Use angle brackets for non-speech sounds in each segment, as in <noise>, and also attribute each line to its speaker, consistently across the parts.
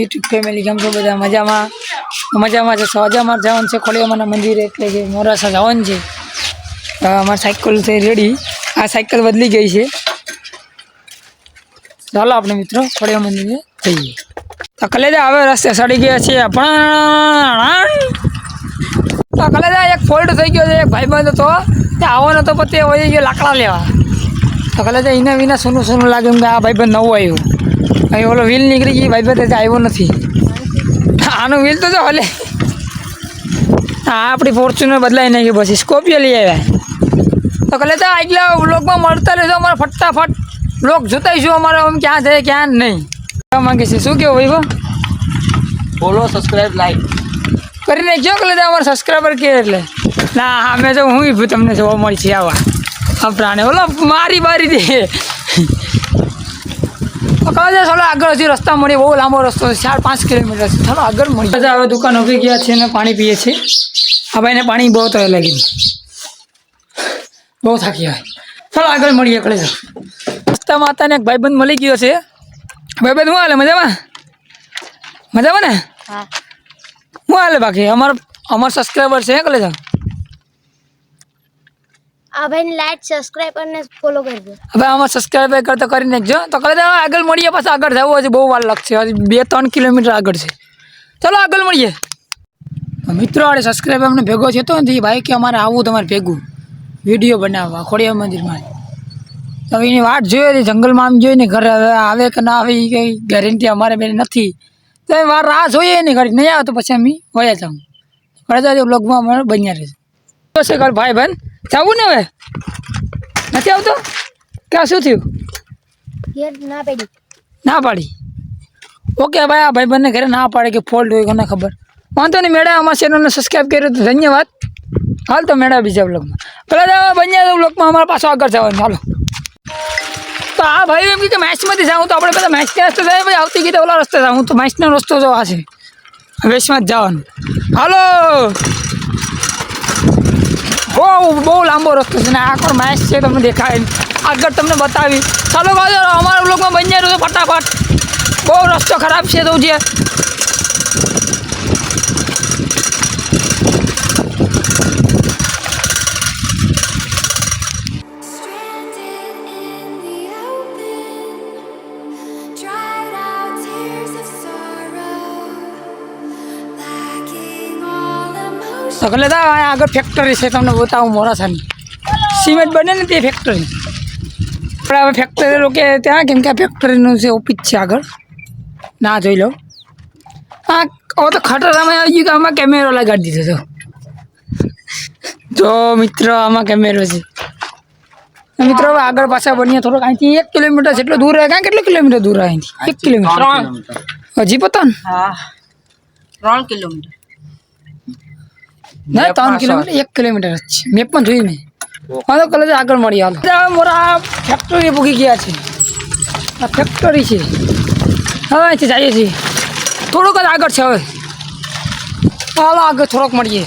Speaker 1: YouTube family કેમ છો બધા? મજામાં? મજામાં છે. સવાજામાં જવાનું છે ખોડિયામાના મંદિરે. એટલે કે મોરાસા જવાનું છે. અમારી સાયકલ થઈ રેડી. આ સાયકલ બદલી ગઈ છે. ચાલો આપણે મિત્રો ખોડિયા મંદિરે જઈએ. તો કલેજા હવે રસ્તે સડી ગયા છે. પણ કલેજા એક ફોલ્ટ થઈ ગયો છે. એક ભાઈબંધ હતો. તે આવો નતો પછી વહી ગયો લાકડા લેવા. તો કલેજા એના વિના સોનું સોનું લાગ્યું કે આ ભાઈબંધ નવું આવ્યું. અહીં ઓલો વ્હીલ નીકળી ગઈ ભાઈ ભાઈ આવ્યો નથી. આનું વ્હીલ તો જો હલે. હા આપણી ફોર્ચ્યુનર બદલાઈ નાખી પછી સ્કોપિયો લઈ આવ્યા. તો કલે તો આગલા બ્લોગમાં મળતા રહેજો અમારે ફટાફટ બ્લોગ જોતાઈશું અમારે આમ ક્યાં છે ક્યાં નહીં. માંગે છે શું કેવું ભાઈ
Speaker 2: બોલો સબસ્ક્રાઈબ લાઈક
Speaker 1: કરી નાખ્યો કલે તો અમારે સબસ્ક્રાઈબર કે એટલે. ના હા મેં તો હું તમને જોવા મળી છે આવા. આ પ્રાણી ઓલો મારી મારી દે. કહે ચાલો આગળ હજી રસ્તા મળી બહુ લાંબો રસ્તો છે ચાર પાંચ કિલોમીટર છે. ચાલો આગળ મળી બધા હવે દુકાન ઊભી ગયા છે ને પાણી પીએ છે આ ભાઈને પાણી બહુ તો લાગી બહુ થાકી હોય ચાલો આગળ મળીએ એકડે તો રસ્તામાં હતા એક ભાઈબંધ મળી ગયો છે. ભાઈબંધ હું હાલે? મજામાં? મજામાં ને?
Speaker 3: હા.
Speaker 1: હાલે બાકી? અમારો અમારો સબસ્ક્રાઈબર છે એકલે જાવ
Speaker 3: આ ભાઈને લાઈક સબસ્ક્રાઇબ અને ફોલો કરજો.
Speaker 1: હવે આમાં સબસ્ક્રાઈબ કરતો કરી નાખજો. તો જાવ આગળ મળીએ પાછા. આગળ જવું હજી બહુ વાર લાગશે. હજી બે ત્રણ કિલોમીટર આગળ છે. ચલો, આગળ મળીએ. મિત્રો, આડે સબસ્ક્રાઇબ અમને ભેગો છે તો નથી ભાઈ કે અમારે આવવું તમારે ભેગું. વીડિયો બનાવવા ખોડિયા મંદિરમાં. હવે એની વાટ જોઈએ જંગલમાં આમ જોઈએ ને ઘરે હવે આવે કે ના આવે, એ કંઈ ગેરંટી અમારે બેન નથી. તો એ વાર રાહ જોઈએ ને ઘરે નહીં આવે તો પછી અમે વયા જાઉં. ઘરે બ્લોગમાં અમારે બન્યા રહેશે ભાઈ બહેન જવું ને હવે? નથી આવતો? ક્યાં શું થયું?
Speaker 3: ના પાડી.
Speaker 1: ના પાડી. ઓકે ભાઈ આ ભાઈ બંને ઘરે ના પાડે કે ફોલ્ટ હોય કોને ખબર. વાંધો નહીં મેળા અમારા ચેનલને સબસ્ક્રાઈબ કર્યું તો ધન્યવાદ. હાલ તો મેળા બીજા બ્લોગમાં પેલા તો બન્યા બ્લોગમાં અમારા પાછો આગળ જવાનું. ચાલો તો આ ભાઈ એમ કે મેચમાંથી જાઉં તો આપણે બધા મેચના રસ્તે જાય ભાઈ. આવતી ગીતે ઓલા રસ્તે જાઉં. તો મેચનો રસ્તો જો આ છે. વેસ્ટમાં જ જવાનું. હાલો. બહુ બહુ લાંબો રસ્તો છે ને આખો મેચ છે તમને દેખાય. આગળ તમને બતાવી. ચાલો કહો અમારા બ્લોગમાં બની જાય તો ફટાફટ. બહુ રસ્તો ખરાબ છે તો જે.
Speaker 4: Emotion.
Speaker 1: તો આગળ ફેક્ટરી છે તમને બતાવું મોરાસાની. સિમેન્ટ બને ને તે ફેક્ટરી આપણે હવે ફેક્ટરી રોકે ત્યાં કેમ કે આ ફેક્ટરીનું છે ઓફિસ છે આગળ. ના જોઈ લો. હા હવે તો ખટરામાં આવી ગયું કે આમાં કેમેરો લગાડી દીધો તો. જો મિત્રો આમાં કેમેરો છે. મિત્રો હવે આગળ પાછા બનીએ થોડોક. અહીંથી એક કિલોમીટર જેટલો દૂર રહે કાં કેટલો કિલોમીટર દૂર રહે અહીંથી? એક કિલોમીટર. હજી પતો ને.
Speaker 2: હા. ત્રણ કિલોમીટર.
Speaker 1: ના ત્રણ કિલોમીટર એક કિલોમીટર જ છે. મેં પણ જોયું મેં હાલો કલેજ આગળ મળી હાલ. મોરા ફેક્ટરી પૂગી ગયા છે. આ ફેક્ટરી છે. હવે અહીંથી જઈએ છીએ. થોડુંક જ આગળ છે હવે. હાલો આગળ થોડોક મળીએ.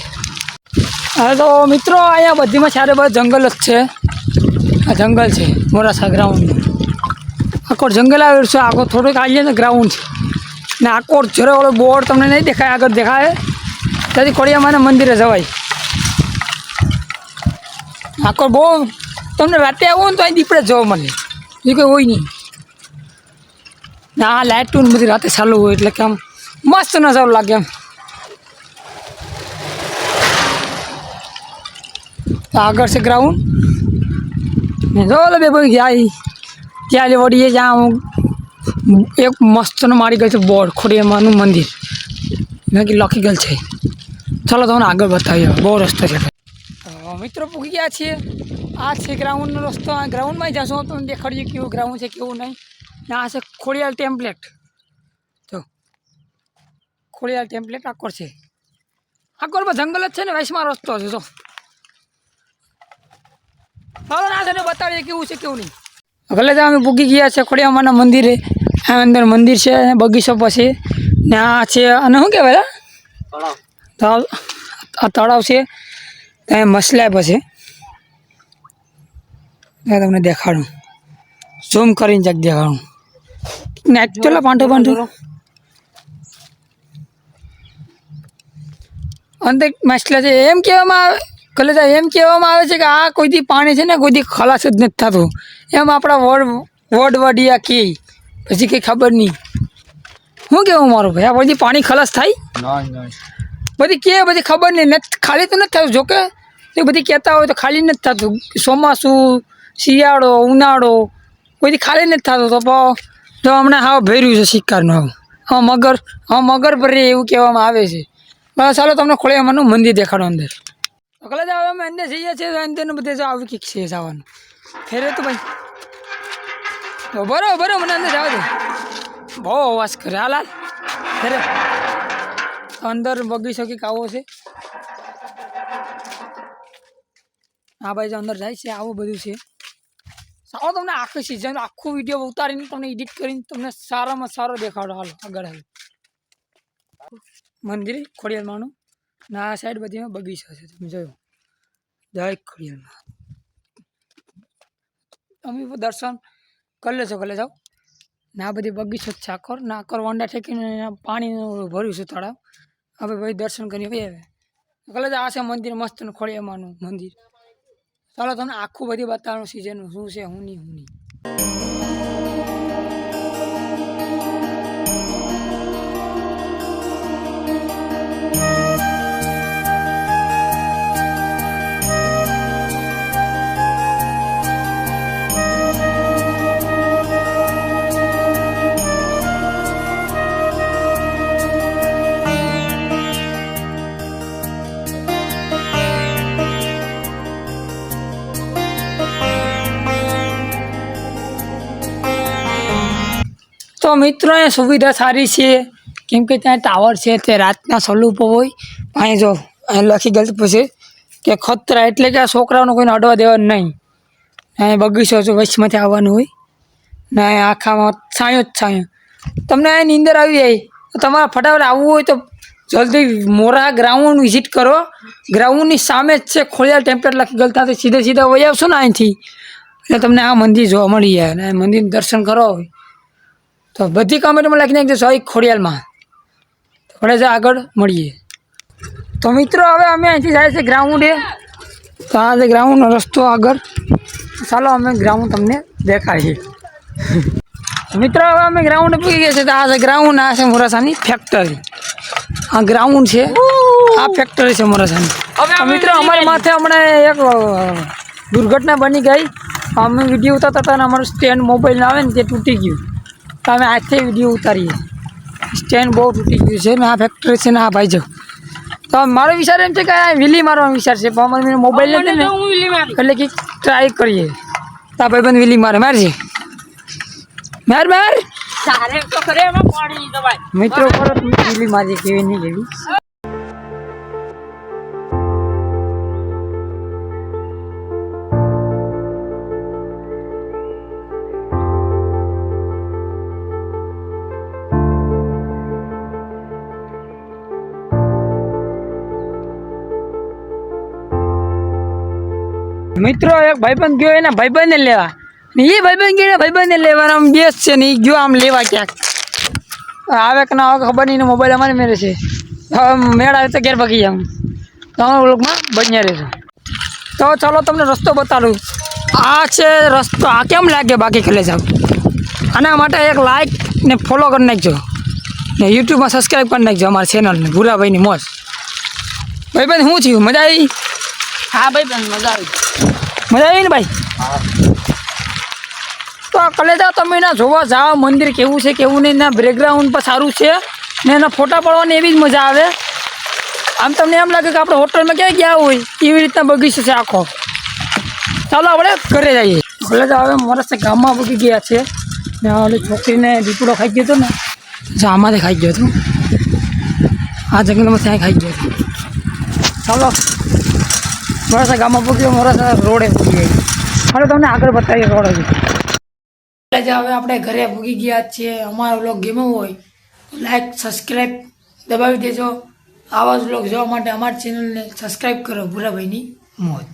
Speaker 1: હવે તો મિત્રો અહીંયા બધીમાં સારે બધા જંગલ જ છે. આ જંગલ છે મોરાસા ગ્રાઉન્ડ આખો જંગલ આવેલું છે? આખો થોડુંક આવીએ ને ગ્રાઉન્ડ છે. ને આખો જરે ઓલો બોર્ડ તમને નહીં દેખાય આગળ દેખાય. ત્યાંથી ખોડિયામાના મંદિરે જવાય. આખો બહુ, તમને રાતે આવો ને તો અહીં દીપડે જવા મને. એ કંઈ હોય નહીં. ના, આ લાઇટું બધી રાતે ચાલુ હોય, એટલે કે આમ મસ્ત નજારો લાગે એમ. આગળ છે ગ્રાઉન્ડ ઓલો બે ભાઈ ગયા. ત્યાં લે વળીએ જ્યાં હું એક મસ્તનો મારી ગયો છે બોર્ડ, ખોડિયામાનું મંદિર. લખી ગયેલ છે. ચાલો તમને આગળ બતાવીએ. બહુ રસ્તો છે. મિત્રો પૂકી ગયા છીએ. આ છે ગ્રાઉન્ડનો રસ્તો. આ ગ્રાઉન્ડમાં જશો તો દેખાડીએ કેવું ગ્રાઉન્ડ છે, કેવું નહીં. ને, આ છે ખોડિયાલ ટેમ્પલેટ જો. ખોડિયાલ ટેમ્પલેટ આકોર છે. આકોરમાં જંગલ જ છે ને વૈશમાં રસ્તો છે, જો. ચાલો ના છે ને બતાડીએ કેવું છે, કેવું નહીં. ભલે તો અમે પૂગી ગયા છે ખોડિયામાના મંદિરે. આ અંદર મંદિર છે, બગીચો પછી. ને આ છે અને શું કહેવાય? તળાવ આ તળાવ છે, ત્યાં મસલેબ છે ત્યાં તમને દેખાડું. ઝૂમ કરીને જગ દેખાડું. ને ચલો પાંઠો પાંઠો અંદર મસલા છે, એમ કહેવામાં આવે, કલેજા એમ કહેવામાં આવે છે કે આ કોઈથી પાણી છે ને, કોઈથી ખલાસ જ નથી થતું. એમ આપણા વડ વડ વડિયા કે, પછી કંઈ ખબર નહીં. શું કહેવું મારું ભાઈ? આ કોઈથી પાણી ખલાસ થાય? બધી કે, બધી ખબર નહીં. ખાલી તો નથી થતું. જોકે એ બધી કહેતા હોય તો ખાલી નથી થતું. ચોમાસું, શિયાળો, ઉનાળો, બધી ખાલી નથી થતું. તો જો હમણાં હાવ ભેર્યું છે શિકારનું આવું હા, મગર હા, મગર પર એવું કહેવામાં આવે છે. બસ ચાલો તમને ખોળિયામાંનું મંદિર દેખાડો અંદર. અકલે જ હવે અમે અંદર જઈએ છીએ તો અંદરનું બધે આવી કીક છે જવાનું. ફેરે તો ભાઈ. બરો બરો મને અંદર જવા દે. બહુ અવાજ કરે હાલ હાલ ફેરે અંદર બગીચો કંઈક આવો છે? હા ભાઈ જો અંદર જાય છે, આવું બધું છે. સારો તમને આખી સિઝન આખું વીડિયો ઉતારીને તમને એડિટ કરીને તમને સારામાં સારો દેખાડો હાલો, આગળ હાલો. મંદિર ખોડિયારમાંનું ને આ સાઈડ બધી બગીચો છે, તમે જોયો. જય ખોડિયારમાં તમે પણ દર્શન કરી લેશો કરી જાઓ ને બધી બગીચો જ છે આખર ને આખર વંડા ઠેકીને પાણી ભર્યું છે તળાવ. હવે ભાઈ દર્શન કરી ભાઈ આવે. કલે આ છે મંદિર મસ્ત ખોડિયામાંનું મંદિર. ચાલો તમને આખું બધી બતાવવાનું સિઝનનું શું છે, હું નહીં હું નહીં. તો મિત્રો એ સુવિધા સારી છે. કેમ કે ત્યાં ટાવર છે, તે રાતના સ્વરૂપો હોય. અહીં જો અહીં લખી ગલત પછી કે ખતરા એટલે કે આ છોકરાઓને કોઈને અડવા દેવાનું નહીં. અહીં બગીચો જો વચમાંથી આવવાનું હોય. ને આખામાં છાંયો જ છાંયો. તમને અહીં નીંદર આવી જાય? તો તમારે ફટાફટ આવવું હોય તો જલ્દી મોરા ગ્રાઉન્ડ વિઝિટ કરો. ગ્રાઉન્ડની સામે જ છે ખોડિયાર ટેમ્પલેટ લખી ગયેલ ત્યાંથી સીધે સીધા વહી આવશો ને અહીંથી. એટલે તમને આ મંદિર જોવા મળી જાય. અને આ મંદિરનું દર્શન કરો. તો બધી કમેન્ટમાં લખી નાખજો સોરી ખોડિયાલમાં. થોડે જ આગળ મળીએ. તો મિત્રો હવે અમે અહીંથી જાય છે ગ્રાઉન્ડે તો આ છે ગ્રાઉન્ડનો રસ્તો આગળ. ચાલો અમે ગ્રાઉન્ડ તમને દેખાડીએ. <laughs> મિત્રો હવે અમે ગ્રાઉન્ડ પૂરી ગયા છે. તો આ છે ગ્રાઉન્ડ આ છે મોરાસાની ફેક્ટરી આ ગ્રાઉન્ડ છે. આ ફેક્ટરી છે મોરાસાની. હવે મિત્રો અમારી માથે હમણાં એક દુર્ઘટના બની ગઈ. અમે વીડિયો ઉતારતા હતા અને અમારું સ્ટેન્ડ મોબાઈલ આવે ને તે તૂટી ગયું. તો અમે આજથી વીડિયો ઉતારીએ. સ્ટેન્ડ બહુ તૂટી ગયું છે ને આ ફેક્ટરી છે ને આ ભાઈ જો. તો મારો વિચાર એમ છે કે આ વિલી મારવાનો વિચાર છે પણ મને મોબાઈલ નથી ને એટલે કે ટ્રાય કરીએ. તા ભાઈ ભાઈબંધ વિલી મારે મારજે. માર માર. મિત્રો કરો વિલી મારી કેવી નહીં કેવી. મિત્રો, એક ભાઈબંધ ગયો, એના ભાઈબંધને લેવા. ને એ ભાઈબંધ ગયો ભાઈબંધને લેવાના આમ બેસ છે ને એ ગયો આમ લેવા ક્યાંક. આવે કે ના આવે, ખબર નહીં મોબાઈલ અમારે મેળે છે. મેળ આવે તો ઘેર ભાગી આમ તો અમારા લોકમાં બન્યા રહેશે તો ચાલો તમને રસ્તો બતાડું. આ છે રસ્તો, આ કેમ લાગે બાકી ખેલે જાવ આના માટે એક લાઈક ને ફોલો કરી નાખજો. ને યુટ્યુબમાં સબસ્ક્રાઈબ કરી નાખજો અમારી ચેનલને ભૂરાભાઈની મોજ. ભાઈબંધ, શું થયું? મજા આવી?
Speaker 2: હા ભાઈ બેન મજા આવી.
Speaker 1: મજા આવી ને ભાઈ? તો કલેજા તમે ના જોવા જાઓ, મંદિર કેવું છે, કેવું નહીં, ના બ્રેકગ્રાઉન્ડ પણ સારું છે ને એના ફોટા પડવાની એવી જ મજા આવે. આમ તમને એમ લાગે કે આપણે હોટલમાં ક્યાં ગયા હોય એવી રીતના બગીચો છે આખો. ચાલો આપણે ઘરે જઈએ. કલેજા હવે મોરસ ગામમાં બગી ગયા છે. ને ઓલી છોકરીને દીપડો ખાઈ ગયો હતો ને, જો આમાંથી ખાઈ ગયો હતો. આ જંગલમાં ત્યાં ખાઈ ગયો હતો. ચાલો. મોરાસા ગામમાં પૂગ્યો મોડાસા રોડે પૂગી ગઈ હવે તમને આગળ બતાવીએ રોડ હજી. આજે હવે આપણે ઘરે પૂગી ગયા છીએ, અમારો વ્લોગ ગેમો હોય લાઈક સબસ્ક્રાઈબ દબાવી દેજો. આવા જ વ્લોગ જોવા માટે અમારી ચેનલને સબસ્ક્રાઈબ કરો ભૂરાભાઈની મોજ.